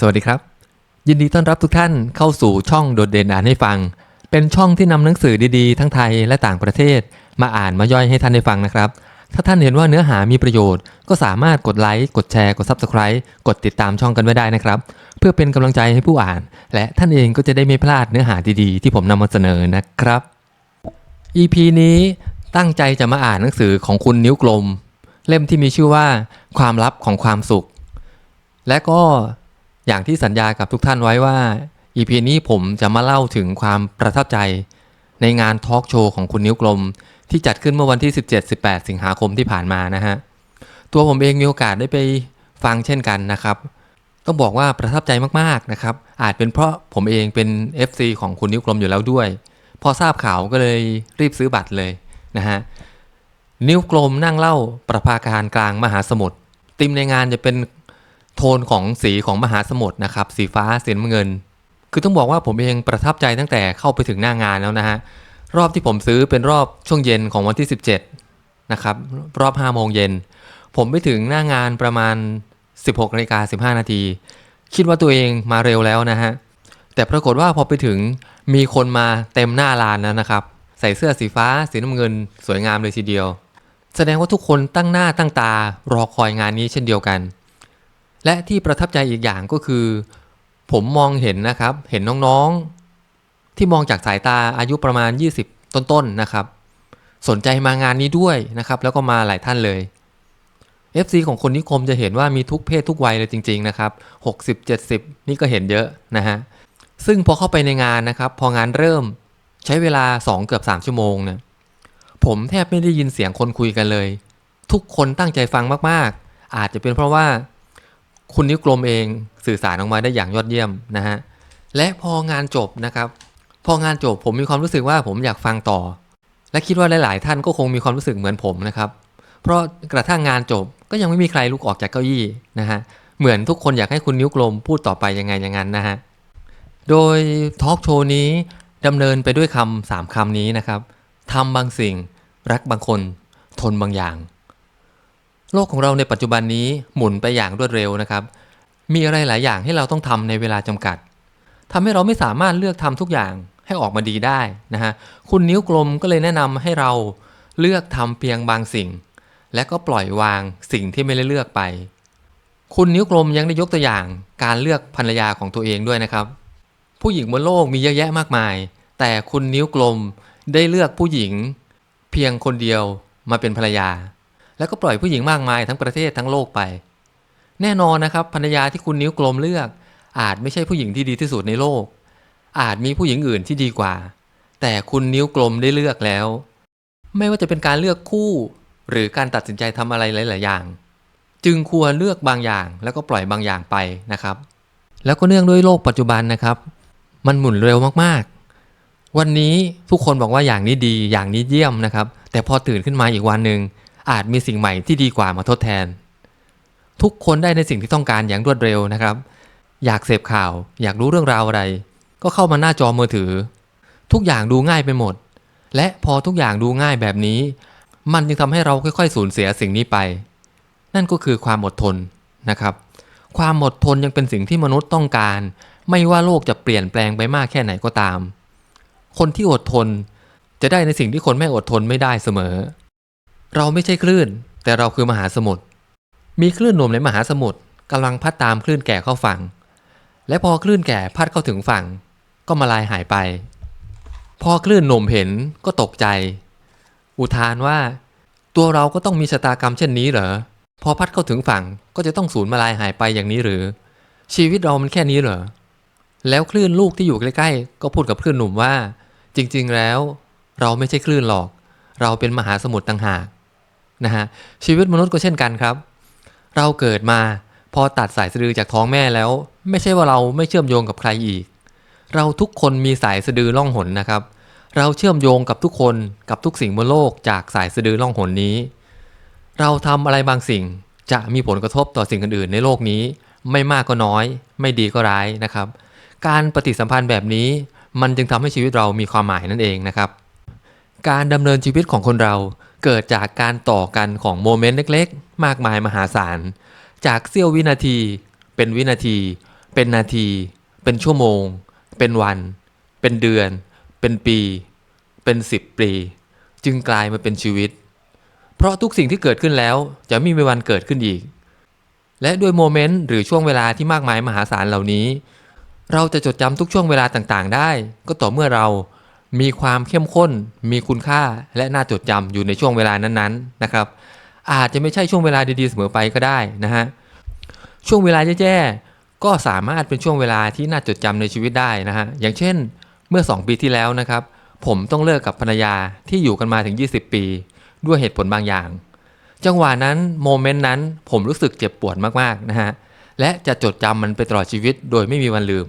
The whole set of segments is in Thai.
สวัสดีครับ ยินดีต้อนรับทุกท่านเข้าสู่ช่องโดดเด่นอ่านให้ฟัง เป็นช่องที่นำหนังสือดีๆ ทั้งไทยและต่างประเทศ มาอ่านมาย่อยให้ท่านได้ฟังนะครับ ถ้าท่านเห็นว่าเนื้อหามีประโยชน์ ก็สามารถกดไลค์กดแชร์กด Subscribe กดติดตามช่องกันไว้ได้นะครับ เพื่อเป็นกำลังใจให้ผู้อ่าน และท่านเองก็จะได้ไม่พลาดเนื้อหาดีๆ ที่ผมนำมาเสนอนะครับ EP นี้ตั้งใจจะมาอ่านหนังสือของคุณนิ้วกลม เล่มที่มีชื่อว่า ความลับของความสุข และก็ อย่างที่สัญญากับทุกท่านไว้ว่า EP นี้ผมจะมาเล่าถึงความประทับใจ ในงานทอล์กโชว์ของคุณนิ้วกลม ที่จัดขึ้นเมื่อวันที่ 17-18 สิงหาคมที่ผ่านมานะฮะ ตัวผมเองมีโอกาสได้ไปฟังเช่นกันนะครับ ต้องบอกว่าประทับใจมากๆนะครับ อาจเป็นเพราะผมเองเป็น FC ของคุณนิ้วกลมอยู่แล้วด้วย พอทราบข่าวก็เลยรีบซื้อบัตรเลยนะฮะ นิ้วกลมนั่งเล่าประภาการกลางมหาสมุทรติมในงานจะเป็น โทนของสีของมหาสมุทรนะครับ สีฟ้าสีน้ำเงิน คือต้องบอกว่าผมเองประทับใจตั้งแต่เข้าไปถึงหน้างานแล้วนะฮะ รอบที่ผมซื้อเป็นรอบช่วงเย็นของวันที่ 17 นะครับ รอบ5โมงเย็น ผมไปถึงหน้างานประมาณ 16นาฬิกา15 นาที คิดว่าตัวเองมาเร็วแล้วนะฮะ แต่ปรากฏว่าพอไปถึงมีคนมาเต็มหน้าลานแล้วนะครับ ใส่เสื้อสีฟ้าสีน้ำเงิน สวยงามเลยทีเดียว แสดงว่าทุกคนตั้งหน้าตั้งตารอคอยงานนี้เช่นเดียวกัน และที่ประทับใจอีกอย่างก็คือ ผมมองเห็นนะครับ เห็นน้องๆ ที่มองจากสายตาอายุประมาณ 20 ต้นๆนะครับ สนใจมางานนี้ด้วยนะครับ แล้วก็มาหลายท่านเลย FC ของคนนิคมจะเห็นว่ามีทุกเพศทุกวัยเลยจริง ๆ นะครับ 60 70 นี่ก็เห็นเยอะนะฮะซึ่งพอเข้าไปในงานนะครับ พองานเริ่มใช้เวลา 2 เกือบ 3 ชั่วโมงเนี่ยผมแทบไม่ได้ยินเสียงคนคุยกันเลย ทุกคนตั้งใจฟังมากๆ อาจจะเป็นเพราะว่า คุณนิ้วกลมเองสื่อสารออกมาได้อย่างยอดเยี่ยมนะฮะและพองานจบนะครับ พองานจบผมมีความรู้สึกว่าผมอยากฟังต่อ และคิดว่าหลาย ๆ ท่านก็คงมีความรู้สึกเหมือนผมนะครับ เพราะกระทั่งงานจบก็ยังไม่มีใครลุกออกจากเก้าอี้นะฮะเหมือนทุกคนอยากให้คุณนิ้วกลมพูดต่อไปยังไงอย่างนั้นนะฮะโดยทอล์กโชว์นี้ดำเนินไปด้วยคำสามคำนี้นะครับทำบางสิ่งรักบางคน ทนบางอย่าง โลกของเราในปัจจุบันนี้หมุนไปอย่างรวดเร็วนะครับ มีอะไรหลายอย่างให้เราต้องทำในเวลาจำกัดทำให้เราไม่สามารถเลือกทำทุกอย่างให้ออกมาดีได้นะฮะ คุณนิ้วกลมก็เลยแนะนำให้เราเลือกทำเพียงบางสิ่ง และก็ปล่อยวางสิ่งที่ไม่ได้เลือกไป คุณนิ้วกลมยังได้ยกตัวอย่างการเลือกภรรยาของตัวเองด้วยนะครับ ผู้หญิงบนโลกมีเยอะแยะมากมาย แต่คุณนิ้วกลมได้เลือกผู้หญิง เพียงคนเดียวมาเป็นภรรยา แล้วก็ปล่อยผู้หญิงมากมายทั้งประเทศทั้งโลกไป แน่นอนนะครับภรรยาที่คุณนิ้วกลมเลือก อาจไม่ใช่ผู้หญิงที่ดีที่สุดในโลก อาจมีผู้หญิงอื่นที่ดีกว่า แต่คุณนิ้วกลมได้เลือกแล้ว ไม่ว่าจะเป็นการเลือกคู่ หรือการตัดสินใจทำอะไรหลาย ๆ อย่าง จึงควรเลือกบางอย่าง แล้วก็ปล่อยบางอย่างไปนะครับ แล้วก็เนื่องด้วยโลกปัจจุบันนะครับ มันหมุนเร็วมากๆ วันนี้ทุกคนบอกว่าอย่างนี้ดีอย่างนี้เยี่ยมนะครับ แต่พอตื่นขึ้นมาอีกวันหนึ่ง อาจมีสิ่งใหม่ที่ดีกว่ามาทดแทน ทุกคนได้ในสิ่งที่ต้องการอย่างรวดเร็วนะครับ อยากเสพข่าว อยากรู้เรื่องราวอะไร ก็เข้ามาหน้าจอมือถือ ทุกอย่างดูง่ายไปหมด และพอทุกอย่างดูง่ายแบบนี้ มันจึงทำให้เราค่อยๆ สูญเสียสิ่งนี้ไป นั่นก็คือความอดทนนะครับ ความอดทนยังเป็นสิ่งที่มนุษย์ต้องการ ไม่ว่าโลกจะเปลี่ยนแปลงไปมากแค่ไหนก็ตาม คนที่อดทนจะได้ในสิ่งที่คนไม่อดทนไม่ได้เสมอ เราไม่ใช่คลื่น แต่เราคือมหาสมุทร มีคลื่นหนุ่มในมหาสมุทรกำลังพัดตามคลื่นแก่เข้าฝั่ง และพอคลื่นแก่พัดเข้าถึงฝั่ง ก็มาลายหายไป พอคลื่นหนุ่มเห็นก็ตกใจ อุทานว่า ตัวเราก็ต้องมีชะตากรรมเช่นนี้เหรอ พอพัดเข้าถึงฝั่งก็จะต้องสูญมาลายหายไปอย่างนี้หรือ ชีวิตเรามันแค่นี้เหรอ แล้วคลื่นลูกที่อยู่ใกล้ๆ ก็พูดกับคลื่นหนุ่มว่า จริงๆแล้ว เราไม่ใช่คลื่นหรอก เราเป็นมหาสมุทรต่างหาก นะฮะชีวิตมนุษย์ก็เช่นกันครับ เราเกิดมาพอตัดสายสะดือจากท้องแม่แล้ว ไม่ใช่ว่าเราไม่เชื่อมโยงกับใครอีก เราทุกคนมีสายสะดือล่องหนนะครับ เราเชื่อมโยงกับทุกคนกับทุกสิ่งบนโลกจากสายสะดือล่องหนนี้ เราทำอะไรบางสิ่งจะมีผลกระทบต่อสิ่งอื่นๆในโลกนี้ ไม่มากก็น้อย ไม่ดีก็ร้ายนะครับ การปฏิสัมพันธ์แบบนี้ มันจึงทำให้ชีวิตเรามีความหมายนั่นเองนะครับ การดำเนินชีวิตของคนเรา เกิดจากการต่อกันของโมเมนต์เล็กๆ มากมายมหาศาล จากเสี้ยววินาที เป็นวินาที เป็นนาที เป็นชั่วโมง เป็นวัน เป็นเดือน เป็นปี เป็นสิบปี จึงกลายมาเป็นชีวิต เพราะทุกสิ่งที่เกิดขึ้นแล้วจะไม่มีวันเกิดขึ้นอีก และด้วยโมเมนต์หรือช่วงเวลาที่มากมายมหาศาลเหล่านี้ เราจะจดจำทุกช่วงเวลาต่างๆ ได้ ก็ต่อเมื่อเรา มีความเข้มข้น มีคุณค่าและน่าจดจำอยู่ในช่วงเวลานั้นๆนะครับ อาจจะไม่ใช่ช่วงเวลาดีๆเสมอไปก็ได้นะฮะช่วงเวลาแย่ๆก็สามารถเป็นช่วงเวลาที่น่าจดจำในชีวิตได้นะฮะอย่างเช่น เมื่อ 2 ปีที่แล้วนะครับ ผมต้องเลิกกับภรรยาที่อยู่กันมาถึง 20 ปี ด้วยเหตุผลบางอย่าง จังหวะนั้นโมเมนต์นั้นผมรู้สึกเจ็บปวดมากๆนะฮะและจะจดจำมันไปตลอดชีวิตโดยไม่มีวันลืม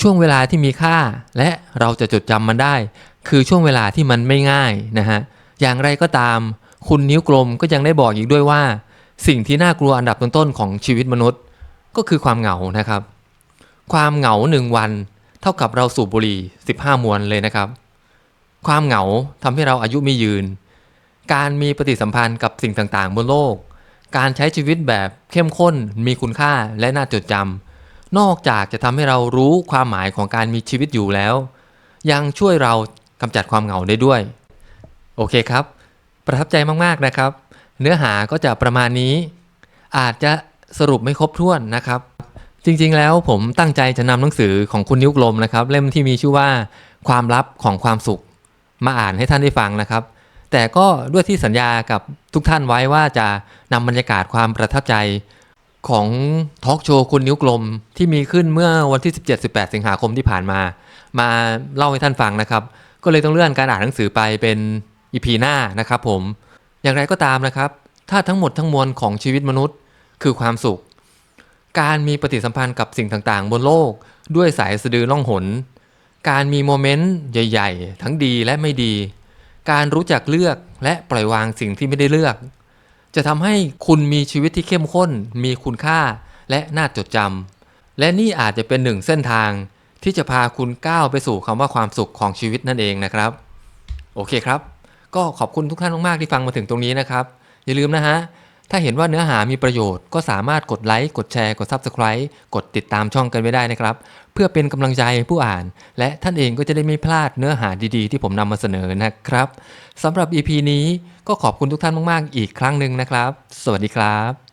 ช่วงเวลาที่มีค่า และเราจะจดจำมันได้ คือช่วงเวลาที่มันไม่ง่ายนะฮะอย่างไรก็ตาม คุณนิ้วกลมก็ยังได้บอกอีกด้วยว่า สิ่งที่น่ากลัวอันดับต้นๆของชีวิตมนุษย์ ก็คือความเหงานะครับ ความเหงาหนึ่งวัน เท่ากับเราสูบบุหรี่ 15 มวนเลยนะครับ ความเหงาทำให้เราอายุไม่ยืน การมีปฏิสัมพันธ์กับสิ่งต่างๆ บนโลก การใช้ชีวิตแบบเข้มข้น มีคุณค่าและน่าจดจำ นอกจากจะทำให้เรารู้ความหมายของการมีชีวิตอยู่แล้ว ยังช่วยเรากำจัดความเหงาได้ด้วย โอเคครับ ประทับใจมากๆนะครับ เนื้อหาก็จะประมาณนี้ อาจจะสรุปไม่ครบถ้วนนะครับ จริงๆแล้วผมตั้งใจจะนำหนังสือของคุณนิ้วกลมนะครับ เล่มที่มีชื่อว่าความลับของความสุข มาอ่านให้ท่านได้ฟังนะครับ แต่ก็ด้วยที่สัญญากับทุกท่านไว้ว่าจะนำบรรยากาศความประทับใจ ของทอล์กโชว์คุณนิ้วกลมที่มีขึ้นเมื่อวันที่ 17-18 สิงหาคมที่ผ่านมา มาเล่าให้ท่านฟังนะครับ ก็เลยต้องเลื่อนการอ่านหนังสือไปเป็นอีพีหน้านะครับผม อย่างไรก็ตามนะครับ ถ้าทั้งหมดทั้งมวลของชีวิตมนุษย์ คือความสุข การมีปฏิสัมพันธ์กับสิ่งต่างๆ บนโลก ด้วยสายสะดือล่องหน การมีโมเมนต์ใหญ่ ๆ ทั้งดีและไม่ดี การรู้จักเลือกและปล่อยวางสิ่งที่ไม่ได้เลือก จะทำให้คุณมีชีวิตที่เข้มข้น มีคุณค่าและน่าจดจำและนี่อาจจะเป็นหนึ่งเส้นทางที่จะพาคุณก้าวไปสู่คำว่าความสุขของชีวิตนั่นเองนะครับ โอเคครับ ก็ขอบคุณทุกท่านมากๆที่ฟังมาถึงตรงนี้นะครับ อย่าลืมนะฮะ ถ้าเห็นว่าเนื้อหามีประโยชน์ก็สามารถกดไลค์ กดแชร์ กด Subscribe กดติดตามช่องกันไว้ได้นะครับ เพื่อเป็นกำลังใจผู้อ่าน และท่านเองก็จะได้ไม่พลาดเนื้อหาดีๆ ที่ผมนำมาเสนอนะครับสำหรับ EP นี้ ก็ขอบคุณทุกท่านมาก ๆ อีกครั้งหนึ่งนะครับ สวัสดีครับ